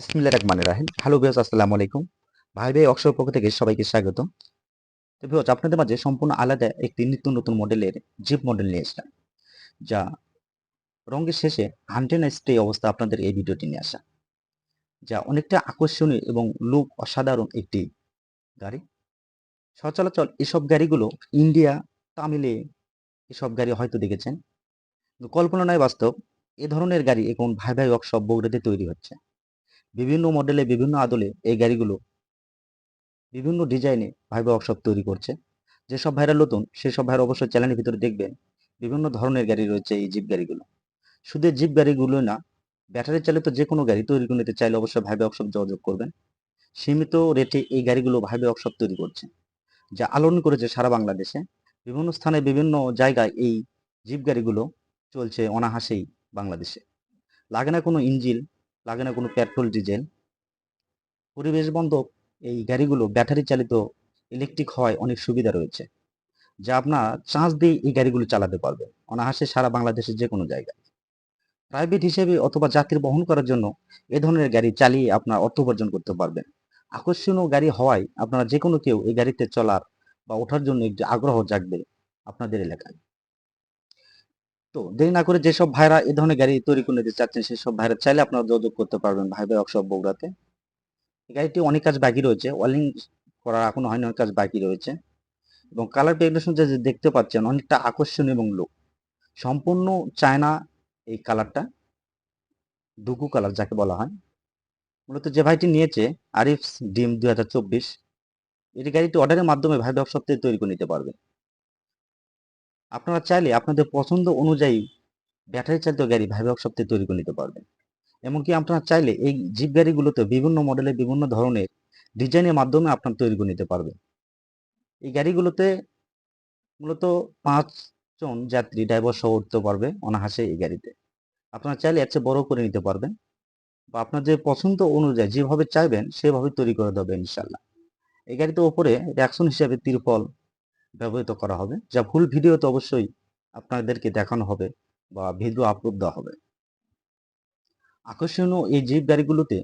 বিসমিল্লাহ রহমানির রাহিম। Hello viewers আসসালামু আলাইকুম। ভাই ভাই অক্ষর পক্ষ থেকে সবাইকে স্বাগত তো ভিউয়ার্স আপনাদের মাঝে সম্পূর্ণ আলাদা একটি নিত্য নতুন মডেলের জিপ মডেল নিয়ে এসলাম যা রঙের শেষে হান্টেন স্টে অবস্থা আপনাদের এই ভিডিওটি নিয়ে আসা, যা অনেকটা আকর্ষণীয় এবং লুক অসাধারণ একটি গাড়ি। সচরাচর এসব গাড়িগুলো ইন্ডিয়া তামিলে এসব গাড়ি হয়তো দেখেছেন। কল্পনা নয় বাস্তব, এ ধরনের গাড়ি এখন ভাই ভাই ওয়ার্কশপ বগুড়াতে তৈরি হচ্ছে। বিভিন্ন মডেলে বিভিন্ন আদলে এই গাড়িগুলো বিভিন্ন ডিজাইনে ভাই ওয়ার্কশপ তৈরি করছে। যেসব ভাইরা নতুন, সেসব ভাইরা অবশ্যই চ্যানেলের ভিতরে দেখবেন। বিভিন্ন ধরনের গাড়ি রয়েছে এই জিপ গাড়িগুলো। শুধু জিপ গাড়িগুলো না ব্যাটারি চালিত যে কোনো গাড়ি তৈরি করে নিতে চাইলে অবশ্যই ভাইবে ওয়ার্কশপ যোগাযোগ করবেন। সীমিত রেটে এই গাড়িগুলো ভাইবে ওয়ার্কশপ তৈরি করছে। যা আলোড়ন করেছে সারা বাংলাদেশে। বিভিন্ন স্থানে, বিভিন্ন জায়গায় এই জিপ গাড়িগুলো চলছে অনাহাসেই বাংলাদেশে। লাগে না কোনো ইঞ্জিন লাগে না কোনো পেট্রোল ডিজেল পরিবেশ বান্ধব এই গাড়িগুলো ব্যাটারি চালিত ইলেকট্রিক হওয়ায় অনেক সুবিধা রয়েছে, যা আপনার চার্জ দিয়ে এই গাড়িগুলো চালাতে পারবে অনাহাসে সারা বাংলাদেশের যে কোনো জায়গায়। প্রাইভেট হিসেবে অথবা যাত্রী বহন করার জন্য এ ধরনের গাড়ি চালিয়ে আপনার অর্থ উপার্জন করতে পারবেন। আকর্ষণীয় গাড়ি হওয়ায় আপনারা যে কোনো কেউ এই গাড়িতে চলার বা ওঠার জন্য একটি আগ্রহ জাগবে আপনাদের এলাকায়। তো দেরি না করে যেসব ভাইরা এই ধরনের গাড়ি তৈরি করে নিতে চাচ্ছেন, সেসব ভাইরা চাইলে আপনারা যোগাযোগ করতে পারবেন ভাই ভাই ওয়ার্কশপ বগুড়াতে। এই গাড়িটি অনেক কাজ বাকি রয়েছে, ওয়ালিং করা এখনও হয়নি, অনেক কাজ বাকি রয়েছে। এবং কালার পেগনেশন যে দেখতে পাচ্ছেন, অনেকটা আকর্ষণীয় এবং লুক। সম্পূর্ণ চায়না এই কালারটা ডুকু কালার যাকে বলা হয়। মূলত যে ভাইটি নিয়েছে, আরিফ ডিম দুই হাজার চব্বিশ, এটি গাড়িটি অর্ডারের মাধ্যমে ভাই থেকে তৈরি করে নিতে পারবেন। আপনারা চাইলে আপনাদের পছন্দ অনুযায়ী ব্যাটারি চালিত গাড়ি ভাই ওয়ার্কশপ থেকে তৈরি করে নিতে পারবেন। এমনকি আপনারা চাইলে এই জিপ গাড়িগুলোতে বিভিন্ন মডেলের বিভিন্ন ধরনের ডিজাইনের মাধ্যমে আপনার তৈরি করে নিতে পারবেন। এই গাড়িগুলোতে মূলত পাঁচ জন যাত্রী ড্রাইভার সহ উঠতে পারবে অনাহাসে এই গাড়িতে। আপনারা চাইলে এর চেয়ে বড় করে নিতে পারবেন বা আপনার যে পছন্দ অনুযায়ী যেভাবে চাইবেন সেভাবে তৈরি করে দেবে ইনশাল্লাহ এই গাড়িতে ওপরে র্যাকশন হিসাবে তিরপল ব্যবহৃত করা হবে, যা ভুল ভিডিও তো অবশ্যই আপনাদেরকে দেখানো হবে বা ভিডিও আপলোড দেওয়া হবে। আকর্ষণীয় এই জিপ গাড়িগুলোতে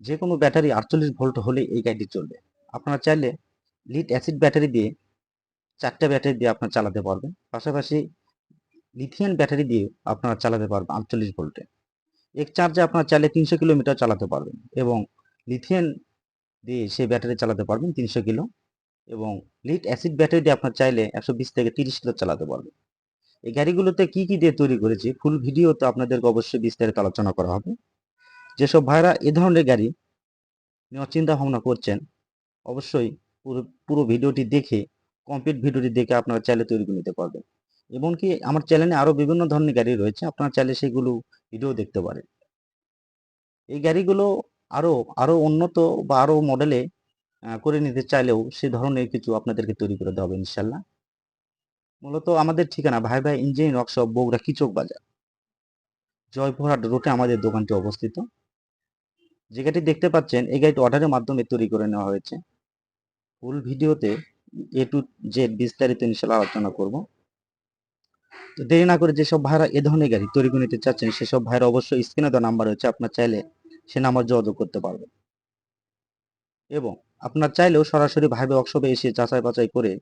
যে কোনো ব্যাটারি আটচল্লিশ ভোল্ট হলে এই গাড়িটি চলবে। আপনারা চাইলে লিড অ্যাসিড ব্যাটারি দিয়ে চারটে ব্যাটারি দিয়ে আপনারা চালাতে পারবেন, পাশাপাশি লিথিয়াম ব্যাটারি দিয়ে আপনারা চালাতে পারবেন আটচল্লিশ ভোল্টে। এক চার্জে আপনারা চাইলে তিনশো কিলোমিটার চালাতে পারবেন এবং লিথিয়াম দিয়ে সেই ব্যাটারি চালাতে পারবেন তিনশো কিলো। এবং লিড অ্যাসিড ব্যাটারি আপনার চাইলে একশো বিশ থেকে তিরিশ কিলো চালাতে পারবেন। এই গাড়িগুলোতে কি কি দিয়ে তৈরি করেছি ফুল ভিডিও তো আপনাদেরকে অবশ্যই বিস্তারিত আলোচনা করা হবে। যেসব ভাইরা এ ধরনের গাড়ি নেওয়ার চিন্তা ভাবনা করছেন, অবশ্যই পুরো পুরো ভিডিওটি দেখে কমপ্লিট ভিডিওটি দেখে আপনারা চাইলে তৈরি করে নিতে পারবেন। এমনকি আমার চ্যানেলে আরও বিভিন্ন ধরনের গাড়ি রয়েছে, আপনারা চাইলে সেগুলো ভিডিও দেখতে পারেন। এই গাড়িগুলো আরও আরও উন্নত বা আরও মডেলে করে নিতে চাইলেও সে ধরনের কিছু আপনাদেরকে তৈরি করে দেওয়া হবে, ইনশাল্লাহ। মূলত আমাদের ঠিকানা ভাই ভাই ইঞ্জিনিয়ার ওয়ার্কশপ, বগুড়া কিচক বাজার। জয়পুরহাট রোডে আমাদের দোকানটি অবস্থিত। যে গাড়িটি দেখতে পাচ্ছেন, এই গাড়িটি অর্ডারের মাধ্যমে তৈরি করে নেওয়া হয়েছে। ফুল ভিডিওতে এ টু জেড বিস্তারিত ইনশাল্লাহ আলোচনা করব। তো দেরি না করে যেসব ভাইরা এ ধরনের গাড়ি তৈরি করে নিতে চাচ্ছেন, সেসব ভাইরা অবশ্যই স্ক্রিনে দেওয়া নাম্বার রয়েছে, আপনার চাইলে সে নাম্বার যোগাযোগ করতে পারবেন। এবং আপনার চাইলেও সরাসরি ভাইবে ওয়ার্কশপে এসে যাচাই বাছাই করে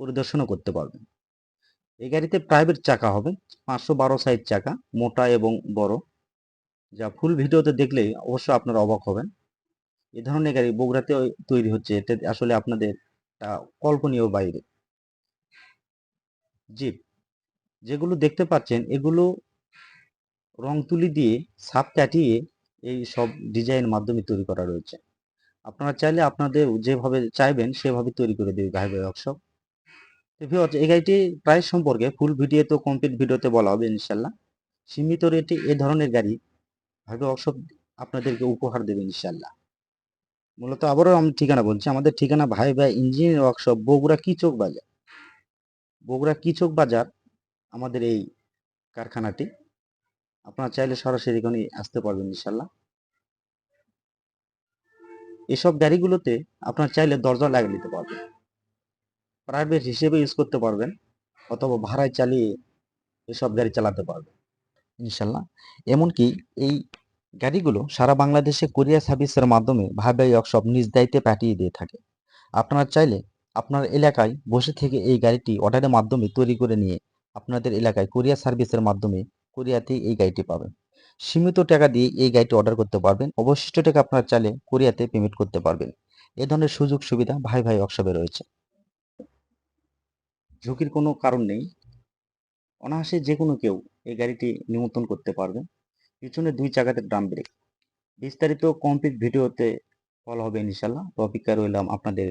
পরিদর্শনও করতে পারবেন। এই গাড়িতে প্রাইভেট চাকা হবে, পাঁচশো বারো সাইজ চাকা, মোটা এবং বড়, যা ফুল ভিডিওতে দেখলে অবশ্যই আপনারা অবাক হবেন। এ ধরনের গাড়ি বগুড়াতে তৈরি হচ্ছে এটা আসলে আপনাদের কল্পনীয় বাইরে। জিপ যেগুলো দেখতে পাচ্ছেন, এগুলো রং তুলি দিয়ে সাপ কাটিয়ে এই সব ডিজাইন মাধ্যমে তৈরি করা রয়েছে। আপনারা চাইলে আপনাদের যেভাবে চাইবেন, সেভাবে তৈরি করে দেবে ভাই ওয়ার্কশপ এই গাড়িটি প্রাইস সম্পর্কে ফুল ভিডিও তো কমপ্লিট ভিডিওতে বলা হবে ইনশাল্লাহ। সীমিত রেটে এ ধরনের গাড়ি ভাবে ওয়ার্কশপ আপনাদেরকে উপহার দেবে ইনশাল্লাহ। মূলত আবারও আমি ঠিকানা বলছি, আমাদের ঠিকানা ভাই ভাই ইঞ্জিনিয়ার ওয়ার্কশপ বগুড়া কিচক বাজার। বগুড়া কিচক বাজার, আমাদের এই কারখানাটি। আপনারা চাইলে সরাসরি এখানে আসতে পারবেন ইনশাল্লাহ। এসব গাড়িগুলোতে আপনার চাইলে দরজা লাগিয়ে নিতে পারবেন। প্রাইভেট হিসেবে ইউজ করতে পারবেন অথবা ভাড়ায় চালিয়ে এসব গাড়ি চালাতে পারবেন, ইনশাল্লাহ। এমনকি এই গাড়িগুলো সারা বাংলাদেশে কুরিয়ার সার্ভিসের মাধ্যমে ভাই ওয়ার্কশপ নিজ দায়িত্বে পাঠিয়ে দিয়ে থাকে। আপনারা চাইলে আপনার এলাকায় বসে থেকে এই গাড়িটি অর্ডারের মাধ্যমে তৈরি করে নিয়ে আপনাদের এলাকায় কুরিয়ার সার্ভিসের মাধ্যমে কোরিয়াতেই এই গাড়িটি পাবেন। সীমিত টাকা দিয়ে এই গাড়িটি অর্ডার করতে পারবেন। অবশিষ্ট টাকা আপনার চাইলে কোরিয়াতে পেমেন্ট করতে পারবেন। এ ধরনের সুযোগ সুবিধা ভাই ভাই ওয়ার্কশপে রয়েছে। ঝুঁকির কোনো কারণ নেই। অনায়াসে যে কোনো কেউ এই গাড়িটি নিমন্ত্রণ করতে পারবেন। পিছনে দুই চাকাতে ড্রাম ব্রেক বিস্তারিত কমপ্লিট ভিডিওতে ফলো হবে ইনশাল্লাহ তো অপেক্ষা রইলাম আপনাদের